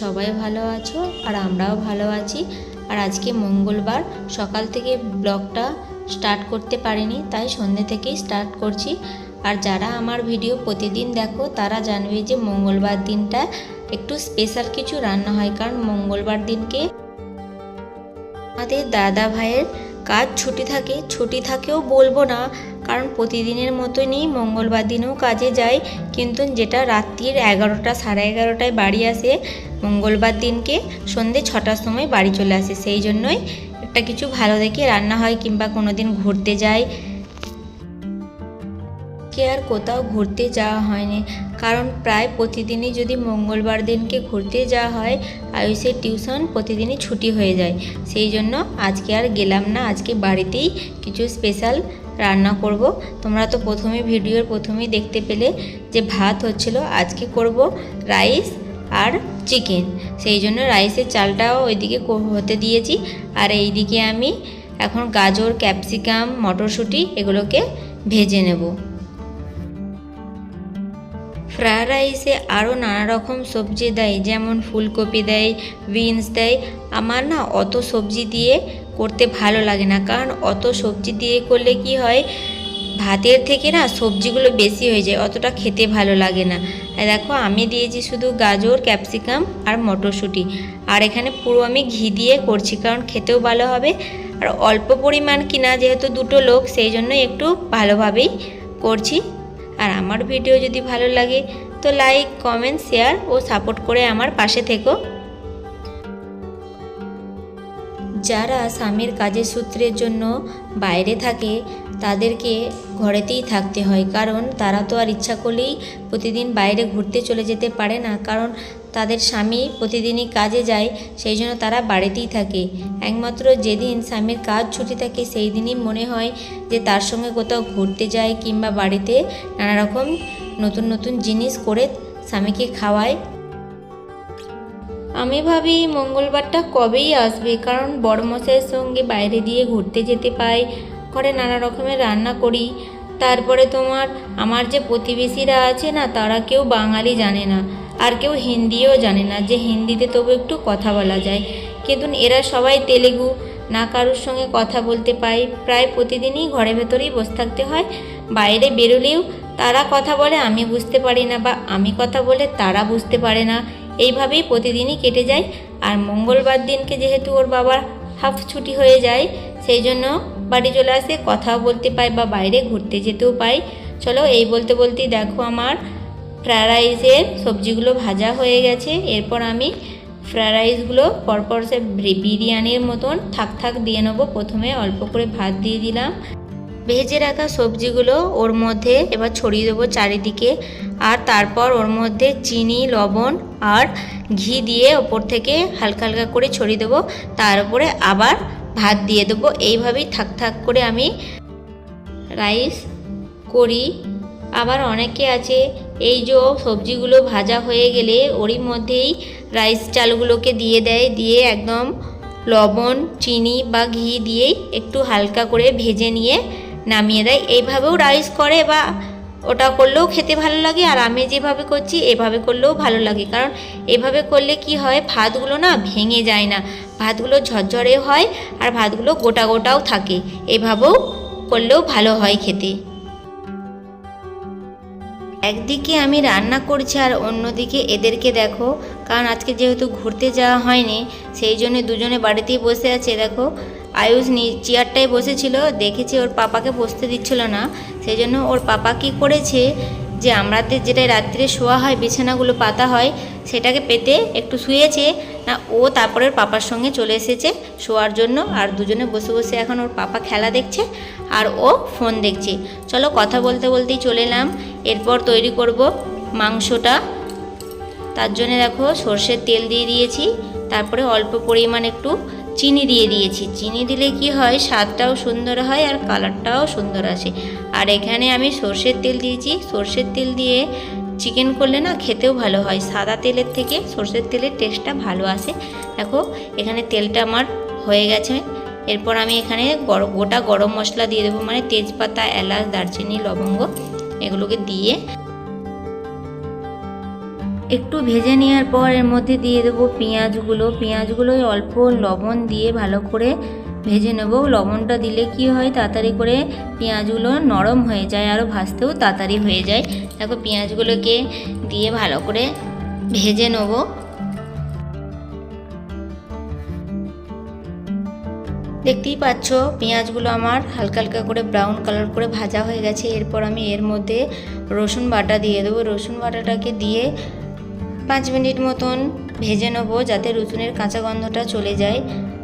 সবাই ভালো আছো আর আমরাও ভালো আছি। আর আজকে মঙ্গলবার, সকাল থেকে ব্লগটা স্টার্ট করতে পারিনি, তাই সন্ধ্যে থেকেই স্টার্ট করছি। আর যারা আমার ভিডিও প্রতিদিন দেখো, তারা জানবে যে মঙ্গলবার দিনটা একটু স্পেশাল কিছু রান্না হয়, কারণ মঙ্গলবার দিনকে আমাদের দাদা ভাইয়ের কাজ ছুটি থাকে। ছুটি থাকেও বলব না কারণ প্রতিদিনের মতনই মঙ্গলবার দিনেও কাজে যায়, কিন্তু যেটা রাত্রির এগারোটা সাড়ে এগারোটায় বাড়ি আসে, মঙ্গলবার দিনকে সন্ধে ছটার সময় বাড়ি চলে আসে। সেই জন্যই একটা কিছু ভালো দেখে রান্না হয় কিংবা কোনো দিন ঘুরতে যায় কে আর কোথাও ঘুরতে যাওয়া হয়নি। কারণ প্রায় প্রতিদিনই যদি মঙ্গলবার দিনকে ঘুরতে যাওয়া হয়, আয়ুষের টিউশন প্রতিদিনই ছুটি হয়ে যায়। সেই জন্য আজকে আর গেলাম না, আজকে বাড়িতেই কিছু স্পেশাল রান্না করব। তোমরা তো প্রথমে ভিডিওর প্রথমেই দেখতে পেলে যে ভাত হচ্ছিল, আজকে করব রাইস আর চিকেন। সেই জন্য রাইসের চালটাও ওইদিকে হতে দিয়েছি। আর এইদিকে আমি এখন গাজর, ক্যাপসিকাম, মটরশুঁটি এগুলোকে ভেজে নেব। ফ্রায়েড রাইসে আরও নানা রকম সবজি দেয়, যেমন ফুলকপি দেয়, বিনস দেয়। আমার না অত সবজি দিয়ে করতে ভালো লাগে না, কারণ অত সবজি দিয়ে করলে কি হয়, ভাতের থেকে না সবজিগুলো বেশি হয়ে যায়, অতটা খেতে ভালো লাগে না। দেখো, আমি দিয়েছি শুধু গাজর, ক্যাপসিকাম আর মটরশুঁটি। আর এখানে পুরো আমি ঘি দিয়ে করছি, কারণ খেতেও ভালো হবে। আর অল্প পরিমাণ কিনা যেহেতু দুটো লোক, সেই জন্য একটু ভালোভাবেই করছি। আর আমার ভিডিও যদি ভালো লাগে, তো লাইক কমেন্ট শেয়ার ও সাপোর্ট করে আমার পাশে থেকো। যারা স্বামীর কাজের সূত্রের জন্য বাইরে থাকে, তাদেরকে ঘরেতেই থাকতে হয়, কারণ তারা তো আর ইচ্ছা করলেই প্রতিদিন বাইরে ঘুরতে চলে যেতে পারে না, কারণ তাদের স্বামী প্রতিদিনই কাজে যায়, সেই জন্য তারা বাড়িতেই থাকে। একমাত্র যেদিন স্বামীর কাজ ছুটি থাকে, সেই দিনই মনে হয় যে তার সঙ্গে কোথাও ঘুরতে যায় কিংবা বাড়িতে নানা রকম নতুন নতুন জিনিস করে স্বামীকে খাওয়ায়। আমি ভাবি মঙ্গলবারটা কবেই আসবে, কারণ বড়মশাইয়ের সঙ্গে বাইরে দিয়ে ঘুরতে যেতে পাই, ঘরে নানা রকমের রান্না করি। তারপরে তোমার, আমার যে প্রতিবেশীরা আছে না, তারা কেউ বাঙালি জানে না। আর কেউ হিন্দিও জানে না। যে হিন্দিতে তবু একটু কথা বলা যায়। কিন্তু এরা সবাই তেলেগু। না কারোর সঙ্গে কথা বলতে পাই প্রায় প্রতিদিনই ঘরের ভেতরেই বসে থাকতে হয়। বাইরে বেরোলেও তারা কথা বলে, আমি বুঝতে পারি না বা আমি কথা বলে তারা বুঝতে পারে না। এইভাবেই প্রতিদিনই কেটে যায়। আর মঙ্গলবার দিনকে যেহেতু ওর বাবার হাফ ছুটি হয়ে যায়, সেই জন্য বাড়ি চলে আসে, কথাও বলতে পাই বা বাইরে ঘুরতে যেতেও পাই চলো, এই বলতে বলতেই দেখো আমার ফ্রায়েড রাইসের সবজিগুলো ভাজা হয়ে গেছে। এরপর আমি ফ্রায়েড রাইসগুলো পরপর সে বিরিয়ানির মতন থাক থাক দিয়ে নেব। প্রথমে অল্প করে ভাত দিয়ে দিলাম। ভেজে রাখা সবজিগুলো ওর মধ্যে এবার ছড়িয়ে দেবো চারিদিকে। আর তারপর ওর মধ্যে চিনি, লবণ আর ঘি দিয়ে ওপর থেকে হালকা হালকা করে ছড়িয়ে দেবো। তার উপরে আবার ভাত দিয়ে দেবো। এইভাবেই থাক থাক করে আমি রাইস করি। আবার অনেকে আছে, এই যে সবজিগুলো ভাজা হয়ে গেলে ওরই মধ্যেই রাইস চালগুলোকে দিয়ে দেয়, দিয়ে একদম লবণ, চিনি বা ঘি দিয়েই একটু হালকা করে ভেজে নিয়ে নামিয়ে দেয়। এইভাবেও রাইস করে বা ওটা করলেও খেতে ভালো লাগে আর আমি যেভাবে করছি, এভাবে করলেও ভালো লাগে। কারণ এভাবে করলে কি হয়, ভাতগুলো না ভেঙে যায় না। ভাতগুলো ঝরঝরে হয় আর ভাতগুলো গোটা গোটাও থাকে। এভাবেও করলেও ভালো হয় খেতে। একদিকে আমি রান্না করছি আর অন্যদিকে এদেরকে দেখো। কারণ আজকে যেহেতু ঘুরতে যাওয়া হয়নি, সেই জন্য দুজনে বাড়িতেই বসে আছে। দেখো, আয়ুষ নি, চেয়ারটায় বসেছিল, দেখেছি ওর পাপাকে বসতে দিচ্ছিল না। সেই জন্য ওর পাপা কী করেছে যে আমাদের যেটা রাত্রে শোয়া হয়, বিছানাগুলো পাতা হয়, সেটাকে পেতে একটু শুয়েছে। না, ও তারপরে পাপার সঙ্গে চলে এসেছে শোয়ার জন্য আর দুজনে বসে বসে এখন ওর পাপা খেলা দেখছে আর ও ফোন দেখছে। চলো কথা বলতে বলতেই চলে এলাম। এরপর তৈরি করব মাংসটা। তার জন্য দেখো সর্ষের তেল দিয়ে দিয়েছি। তারপরে অল্প পরিমাণ একটু চিনি দিয়ে দিয়েছি। চিনি দিলে কি হয়? স্বাদটাও সুন্দর হয় আর কালারটাও সুন্দর আসে। আর এখানে আমি সর্ষের তেল দিয়েছি। সর্ষের তেল দিয়ে চিকেন করলে না খেতেও ভালো হয়। সাদা তেলের থেকে সর্ষের তেলের টেস্টটা ভালো আসে। দেখো, এখানে তেলটা আমার হয়ে গেছে। এরপর আমি এখানে গোটা গরম মশলা দিয়ে দেবো। মানে তেজপাতা, এলাচ, দারচিনি, লবঙ্গ এগুলোকে দিয়ে একটু ভেজে নেওয়ার পর এর মধ্যে দিয়ে দেবো পেঁয়াজগুলো। পেঁয়াজগুলো অল্প লবণ দিয়ে ভালো করে ভেজে নেব। লবণটা দিলে কি হয়, তাড়াতাড়ি করে পেঁয়াজগুলো নরম হয়ে যায় আরও ভাজতেও তাড়াতাড়ি হয়ে যায়। দেখো পেঁয়াজগুলোকে দিয়ে ভালো করে ভেজে নেব। দেখতেই পাচ্ছ, পেঁয়াজগুলো আমার হালকা হালকা করে ব্রাউন কালার করে ভাজা হয়ে গেছে। এরপর আমি এর মধ্যে রসুন বাটা দিয়ে দেবো। রসুন বাটাটাকে দিয়ে পাঁচ মিনিট মতন ভেজে নেব যাতে রসুনের কাঁচা গন্ধটা চলে যায়।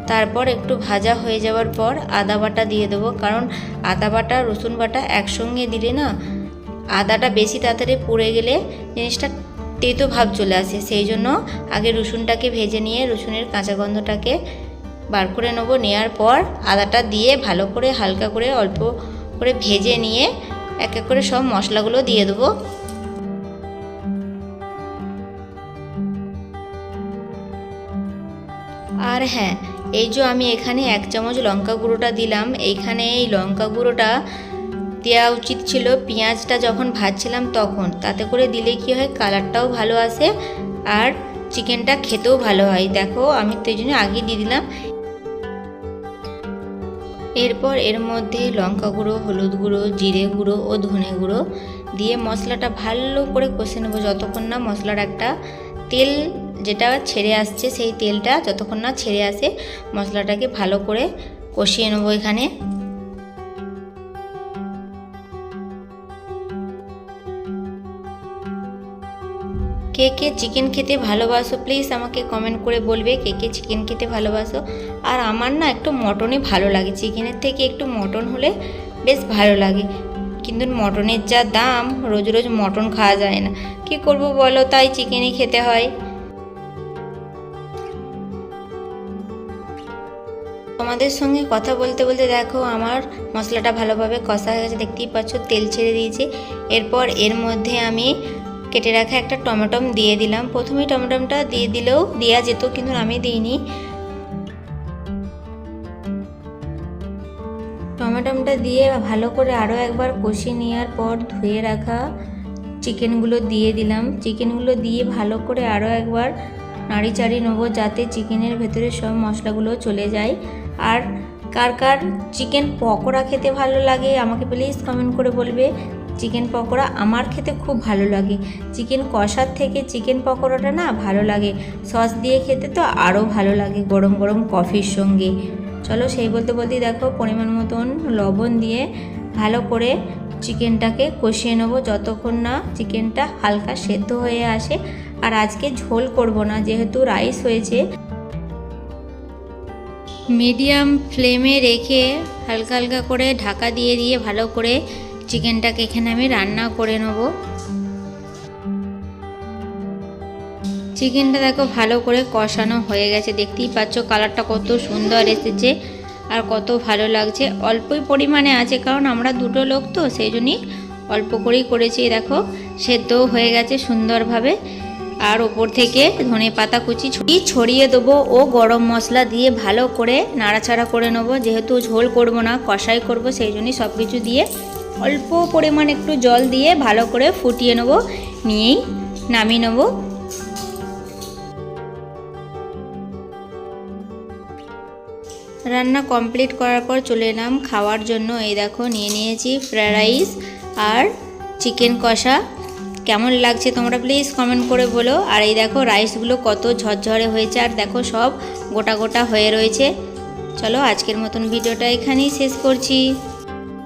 তারপর একটু ভাজা হয়ে যাওয়ার পর আদা বাটা দিয়ে দেবো। কারণ আদা বাটা, রসুন বাটা একসঙ্গে দিলে না আদাটা বেশি তাড়াতাড়ি পুড়ে গেলে জিনিসটা তেতো ভাব চলে আসে। সেই জন্য আগে রসুনটাকে ভেজে নিয়ে রসুনের কাঁচা গন্ধটাকে বার করে নেব। নেওয়ার পর আদাটা দিয়ে ভালো করে হালকা করে অল্প করে ভেজে নিয়ে এক এক করে সব মশলাগুলো দিয়ে দেবো। হ্যাঁ এই যে আমি এখানে এক চামচ লঙ্কা গুঁড়োটা দিলাম, এইখানে এই লঙ্কা গুঁড়োটা দেওয়া উচিত ছিল পেঁয়াজটা যখন ভাজছিলাম তখন। তাতে করে দিলে কি হয়, কালারটাও ভালো আসে আর চিকেনটা খেতেও ভালো হয়। দেখো, আমি তো এই জন্য আগে দিয়ে দিলাম। এরপর এর মধ্যে লঙ্কা গুঁড়ো, হলুদ গুঁড়ো, জিরে গুঁড়ো ও ধনে গুঁড়ো দিয়ে মশলাটা ভালো করে কষে নেব, যতক্ষণ না মশলার একটা তেল যেটা ছেড়ে আসছে সেই তেলটা যতক্ষণ না ছেড়ে আসে, মশলাটাকে ভালো করে কষিয়ে নেব এখানে। কে কে চিকেন খেতে ভালোবাসো প্লিজ আমাকে কমেন্ট করে বলবে কে কে চিকেন খেতে ভালোবাসো। আর আমার না একটু মটনই ভালো লাগে চিকেনের থেকে একটু মটন হলে বেশ ভালো লাগে। কিন্তু মটনের যা দাম, রোজ রোজ মটন খাওয়া যায় না। কি করব বলো, তাই চিকেনই খেতে হয়। তোমাদের সঙ্গে কথা বলতে বলতে দেখো আমার মশলাটা ভালোভাবে কষা হয়ে গেছে। দেখতেই পাচ্ছ, তেল ছেড়ে দিয়েছে। এরপর এর মধ্যে আমি কেটে রাখা একটা টমেটম দিয়ে দিলাম। প্রথমেই টমেটমটা দিয়ে দিলেও দেওয়া যেত, কিন্তু আমি দিইনি। টমেটমটা দিয়ে ভালো করে আরও একবার কষিয়ে নেওয়ার পর ধুয়ে রাখা চিকেনগুলো দিয়ে দিলাম। চিকেনগুলো দিয়ে ভালো করে আরও একবার নাড়ি চাড়ি নেব যাতে চিকেনের ভেতরে সব মশলাগুলো চলে যায়। আর কার কার চিকেন পকোড়া খেতে ভালো লাগে আমাকে প্লিজ কমেন্ট করে বলবে। চিকেন পকোড়া আমার খেতে খুব ভালো লাগে। চিকেন কষার থেকে চিকেন পকোড়াটা না ভালো লাগে। সস দিয়ে খেতে তো আরও ভালো লাগে গরম গরম কফির সঙ্গে। চলো সেই বলতে বলতেই দেখো পরিমাণ মতন লবণ দিয়ে ভালো করে চিকেনটাকে কষিয়ে নেব যতক্ষণ না চিকেনটা হালকা সেদ্ধ হয়ে আসে। আর আজকে ঝোল করব না, যেহেতু রাইস হয়েছে। মিডিয়াম ফ্লেমে রেখে হালকা হালকা করে ঢাকা দিয়ে দিয়ে ভালো করে চিকেনটাকে এখানে আমি রান্না করে নেব। চিকেনটা দেখো ভালো করে কষানো হয়ে গেছে। দেখতেই পাচ্ছ কালারটা কত সুন্দর এসেছে আর কত ভালো লাগছে। অল্পই পরিমাণে আছে কারণ আমরা দুটো লোক তো, সেই জন্যই অল্প করেই করেছি। দেখো, সেদ্ধও হয়ে গেছে সুন্দরভাবে। আর ওপর থেকে ধনে পাতা কুচি ছড়িয়ে দেবো ও গরম মশলা দিয়ে ভালো করে নাড়াচাড়া করে নেব। যেহেতু ঝোল করব না, কষাই করব, সেই জন্যই সব কিছু দিয়ে অল্প পরিমাণ একটু জল দিয়ে ভালো করে ফুটিয়ে নেব, নিয়েই নামিয়ে নেব। রান্না কমপ্লিট করার পর চলে এলাম খাওয়ার জন্য। এই দেখো, নিয়ে নিয়েছি ফ্রায়েড রাইস আর চিকেন কষা। কেমন লাগছে তোমরা প্লিজ কমেন্ট করে বলো। আর এই দেখো রাইসগুলো কত ঝরঝরে হয়েছে, আর দেখো সব গোটা গোটা হয়ে রয়েছে। চলো আজকের মতন ভিডিওটা এখানেই শেষ করছি।